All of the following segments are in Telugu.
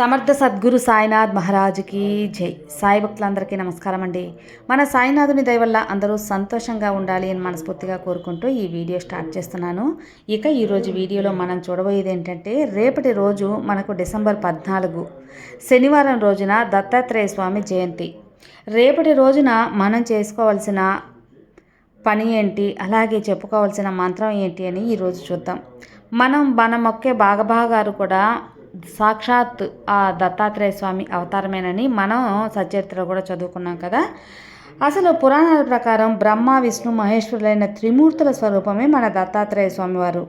సమర్థ సద్గురు సాయినాథ్ మహారాజుకి జై. సాయి భక్తులందరికీ నమస్కారం అండి. మన సాయినాథుని దయ వల్ల అందరూ సంతోషంగా ఉండాలి అని మనస్ఫూర్తిగా కోరుకుంటూ ఈ వీడియో స్టార్ట్ చేస్తున్నాను. ఇక ఈరోజు వీడియోలో మనం చూడబోయేది ఏంటంటే రేపటి రోజు మనకు డిసెంబర్ పద్నాలుగు శనివారం రోజున దత్తాత్రేయ స్వామి జయంతి. రేపటి రోజున మనం చేసుకోవాల్సిన పని ఏంటి? అలాగే చెప్పుకోవాల్సిన మంత్రం ఏంటి అని ఈరోజు చూద్దాం. మనం మన మొక్కే బాగబాగారు కూడా సాక్షాత్ ఆ దత్తాత్రేయ స్వామి అవతారమేనని మనం సచరిత్ర కూడా చదువుకున్నాం కదా. అసలు పురాణాల ప్రకారం బ్రహ్మ విష్ణు మహేశ్వరులైన త్రిమూర్తుల స్వరూపమే మన దత్తాత్రేయ స్వామివారు.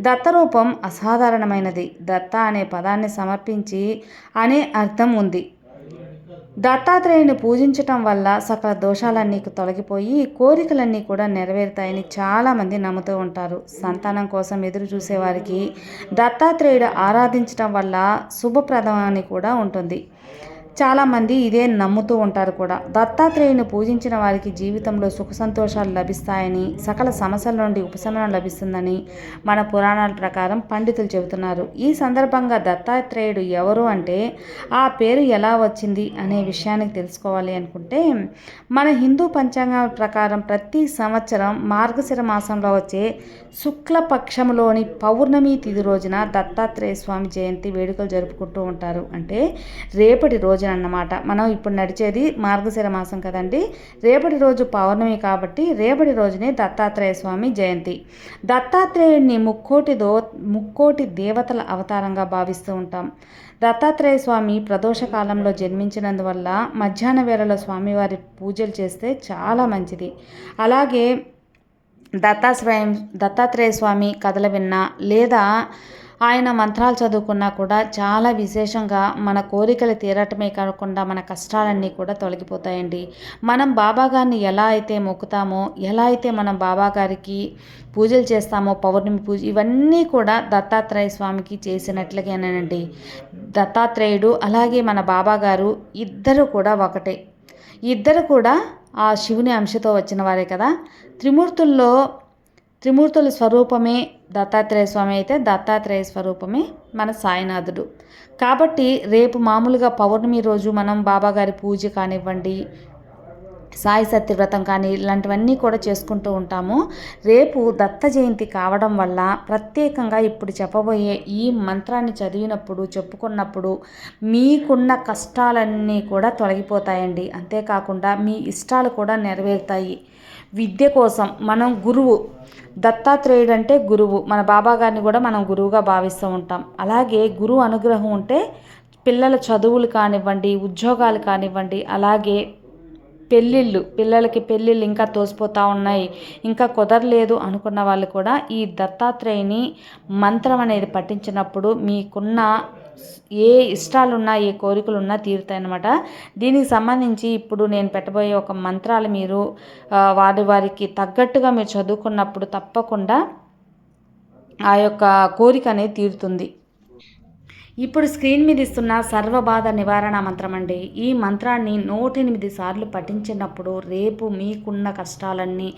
దత్తరూపం అసాధారణమైనది. దత్త అనే పదాన్ని సమర్పించి అనే అర్థం ఉంది. దత్తాత్రేయుని పూజించటం వల్ల సకల దోషాలన్నీ తొలగిపోయి కోరికలన్నీ కూడా నెరవేరుతాయని చాలామంది నమ్ముతూ ఉంటారు. సంతానం కోసం ఎదురు చూసేవారికి దత్తాత్రేయుడు ఆరాధించటం వల్ల శుభప్రదం అని కూడా ఉంటుంది. చాలామంది ఇదే నమ్ముతూ ఉంటారు కూడా. దత్తాత్రేయుని పూజించిన వారికి జీవితంలో సుఖ సంతోషాలు లభిస్తాయని సకల సమస్యల నుండి ఉపశమనం లభిస్తుందని మన పురాణాల ప్రకారం పండితులు చెబుతున్నారు. ఈ సందర్భంగా దత్తాత్రేయుడు ఎవరు అంటే ఆ పేరు ఎలా వచ్చింది అనే విషయానికి తెలుసుకోవాలి అనుకుంటే మన హిందూ పంచాంగం ప్రకారం ప్రతి సంవత్సరం మార్గశిర మాసంలో వచ్చే శుక్లపక్షంలోని పౌర్ణమి తిథి రోజున దత్తాత్రేయ స్వామి జయంతి వేడుకలు జరుపుకుంటూ ఉంటారు. అంటే రేపటి రోజున అన్నమాట. మనం ఇప్పుడు నడిచేది మార్గశిర మాసం కదండి. రేపటి రోజు పౌర్ణమి కాబట్టి రేపటి రోజునే దత్తాత్రేయ స్వామి జయంతి. దత్తాత్రేయుడిని ముక్కోటి దో ముక్కోటి దేవతల అవతారంగా భావిస్తూ ఉంటాం. దత్తాత్రేయ స్వామి ప్రదోష కాలంలో జన్మించినందువల్ల మధ్యాహ్న వేళలో స్వామివారి పూజలు చేస్తే చాలా మంచిది. అలాగే దత్తాశ్రయం దత్తాత్రేయ స్వామి కథలు విన్నా లేదా ఆయన మంత్రాలు చదువుకున్నా కూడా చాలా విశేషంగా మన కోరికలు తీరటమే కాకుండా మన కష్టాలన్నీ కూడా తొలగిపోతాయండి. మనం బాబాగారిని ఎలా అయితే మొక్కుతామో ఎలా అయితే మనం బాబాగారికి పూజలు చేస్తామో పౌర్ణమి పూజ ఇవన్నీ కూడా దత్తాత్రేయ స్వామికి చేసినట్లుగానేనండి. దత్తాత్రేయుడు అలాగే మన బాబాగారు ఇద్దరు కూడా ఒకటే. ఇద్దరు కూడా ఆ శివుని అంశతో వచ్చిన వారే కదా. త్రిమూర్తుల్లో త్రిమూర్తుల స్వరూపమే దత్తాత్రేయ స్వామి అయితే దత్తాత్రేయ స్వరూపమే మన సాయినాథుడు. కాబట్టి రేపు మామూలుగా పౌర్ణమి రోజు మనం బాబాగారి పూజ కానివ్వండి సాయి సత్యవ్రతం కానీ ఇలాంటివన్నీ కూడా చేసుకుంటూ ఉంటాము. రేపు దత్త జయంతి కావడం వల్ల ప్రత్యేకంగా ఇప్పుడు చెప్పబోయే ఈ మంత్రాన్ని చదివినప్పుడు చెప్పుకున్నప్పుడు మీకున్న కష్టాలన్నీ కూడా తొలగిపోతాయండి. అంతేకాకుండా మీ ఇష్టాలు కూడా నెరవేరుతాయి. విద్య కోసం మనం గురువు దత్తాత్రేయుడు అంటే గురువు మన బాబా గారిని కూడా మనం గురువుగా భావిస్తూ ఉంటాం. అలాగే గురువు అనుగ్రహం ఉంటే పిల్లల చదువులు కానివ్వండి ఉద్యోగాలు కానివ్వండి అలాగే పెళ్ళిళ్ళు పిల్లలకి పెళ్ళిళ్ళు ఇంకా తోసిపోతూ ఉన్నాయి ఇంకా కుదరలేదు అనుకున్న వాళ్ళు కూడా ఈ దత్తాత్రేయుని మంత్రం అనేది పఠించినప్పుడు మీకున్న ఏ ఇష్టాలున్నా ఏ కోరికలున్నా తీరుతాయన్నమాట. దీనికి సంబంధించి ఇప్పుడు నేను పెట్టబోయే ఒక మంత్రాలు మీరు వారి వారికి తగ్గట్టుగా మీరు చదువుకున్నప్పుడు తప్పకుండా ఆ యొక్క కోరిక అనేది తీరుతుంది. ఇప్పుడు స్క్రీన్ మీద ఇస్తున్న సర్వబాధ నివారణ మంత్రం అండి. ఈ మంత్రాన్ని నూట ఎనిమిది సార్లు పఠించినప్పుడు రేపు మీకున్న కష్టాలన్నీ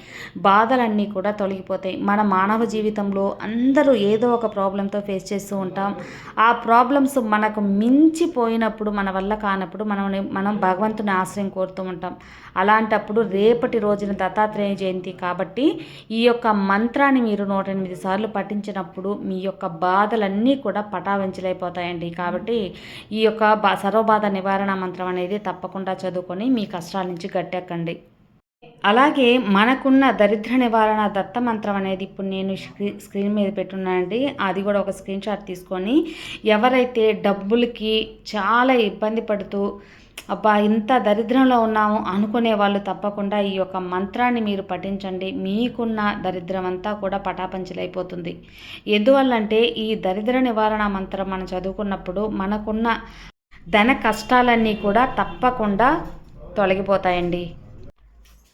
బాధలన్నీ కూడా తొలగిపోతాయి. మన మానవ జీవితంలో అందరూ ఏదో ఒక ప్రాబ్లంతో ఫేస్ చేస్తూ ఉంటాం. ఆ ప్రాబ్లమ్స్ మనకు మించిపోయినప్పుడు మన వల్ల కానప్పుడు మనం మనం భగవంతుని ఆశ్రయం కోరుతూ ఉంటాం. అలాంటప్పుడు రేపటి రోజున దత్తాత్రేయ జయంతి కాబట్టి ఈ యొక్క మంత్రాన్ని మీరు నూట ఎనిమిది సార్లు పఠించినప్పుడు మీ యొక్క బాధలన్నీ కూడా పటావంచలైపోతాయి ఉంటాయండి. కాబట్టి ఈ యొక్క సర్వబాధ నివారణ మంత్రం అనేది తప్పకుండా చదువుకొని మీ కష్టాల నుంచి గట్టెక్కండి. అలాగే మనకున్న దరిద్ర నివారణ దత్త మంత్రం అనేది ఇప్పుడు నేను స్క్రీన్ మీద పెట్టున్నానండి. అది కూడా ఒక స్క్రీన్ షాట్ తీసుకొని ఎవరైతే డబ్బులకి చాలా ఇబ్బంది పడుతూ అబ్బా ఇంత దరిద్రంలో ఉన్నాము అనుకునే వాళ్ళు తప్పకుండా ఈ యొక్క మంత్రాన్ని మీరు పఠించండి. మీకున్న దరిద్రం అంతా కూడా పటాపంచలైపోతుంది. ఎందువల్లంటే ఈ దరిద్ర నివారణ మంత్రం మనం చదువుకున్నప్పుడు మనకున్న ధన కష్టాలన్నీ కూడా తప్పకుండా తొలగిపోతాయండి.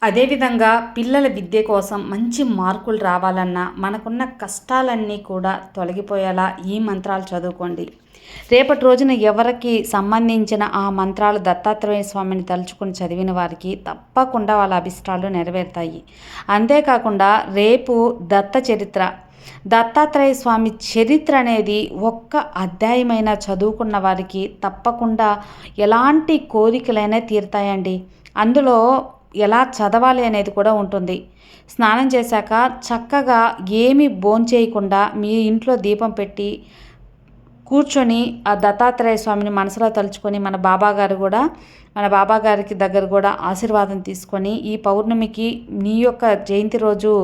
అదేవిధంగా పిల్లల విద్య కోసం మంచి మార్కులు రావాలన్నా మనకున్న కష్టాలన్నీ కూడా తొలగిపోయేలా ఈ మంత్రాలు చదువుకోండి. రేపటి రోజున ఎవరికి సంబంధించిన ఆ మంత్రాలు దత్తాత్రేయ స్వామిని తలుచుకుని చదివిన వారికి తప్పకుండా వాళ్ళ అభిష్టాలు నెరవేరుతాయి. అంతేకాకుండా రేపు దత్త చరిత్ర. దత్తాత్రేయ స్వామి చరిత్ర అనేది ఒక్క అధ్యాయమైన చదువుకున్న వారికి తప్పకుండా ఎలాంటి కోరికలైనా తీరుతాయండి. అందులో ఎలా చదవాలి అనేది కూడా ఉంటుంది. స్నానం చేశాక చక్కగా ఏమి భోంచేయకుండా మీ ఇంట్లో దీపం పెట్టి కూర్చొని ఆ దత్తాత్రేయ స్వామిని మనసులో తలుచుకొని మన బాబాగారు కూడా మన బాబాగారికి దగ్గర కూడా ఆశీర్వాదం తీసుకొని ఈ పౌర్ణమికి నీ యొక్క జయంతి రోజు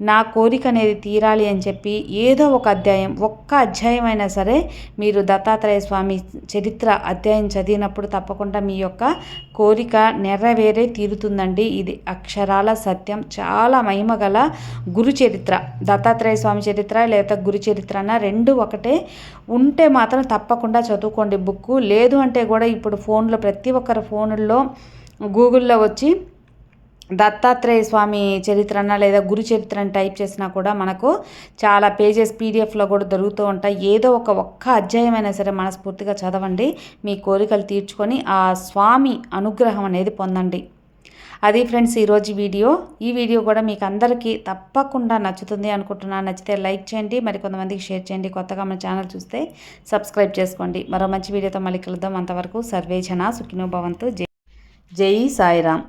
నా కోరిక అనేది తీరాలి అని చెప్పి ఏదో ఒక అధ్యాయం ఒక్క అధ్యాయం అయినా సరే మీరు దత్తాత్రేయ స్వామి చరిత్ర అధ్యాయం చదివినప్పుడు తప్పకుండా మీ యొక్క కోరిక నెరవేరే తీరుతుందండి. ఇది అక్షరాల సత్యం. చాలా మహిమగల గురు చరిత్ర. దత్తాత్రేయ స్వామి చరిత్ర లేదా గురు చరిత్ర అన్న రెండు ఒకటే ఉంటే మాత్రం తప్పకుండా చదువుకోండి బుక్ లేదు అంటే కూడా ఇప్పుడు ఫోన్లో ప్రతి ఒక్కరి ఫోన్లో గూగుల్లో వచ్చి దత్తాత్రేయ స్వామి చరిత్రన లేదా గురు చరిత్రని టైప్ చేసినా కూడా మనకు చాలా పేజెస్ పీడిఎఫ్లో కూడా దొరుకుతూ ఉంటాయి. ఏదో ఒక ఒక్క అధ్యాయం అయినా సరే మనస్ఫూర్తిగా చదవండి. మీ కోరికలు తీర్చుకొని ఆ స్వామి అనుగ్రహం అనేది పొందండి. అది ఫ్రెండ్స్ ఈరోజు వీడియో. ఈ వీడియో కూడా మీకు అందరికీ తప్పకుండా నచ్చుతుంది అనుకుంటున్నాను నచ్చితే లైక్ చేయండి మరి కొంతమందికి షేర్ చేయండి. కొత్తగా మన ఛానల్ చూస్తే సబ్స్క్రైబ్ చేసుకోండి. మరో మంచి వీడియోతో మళ్ళీ కలుద్దాం. అంతవరకు సర్వేజన సుఖినో భవంతు. జై జై సాయిరామ్.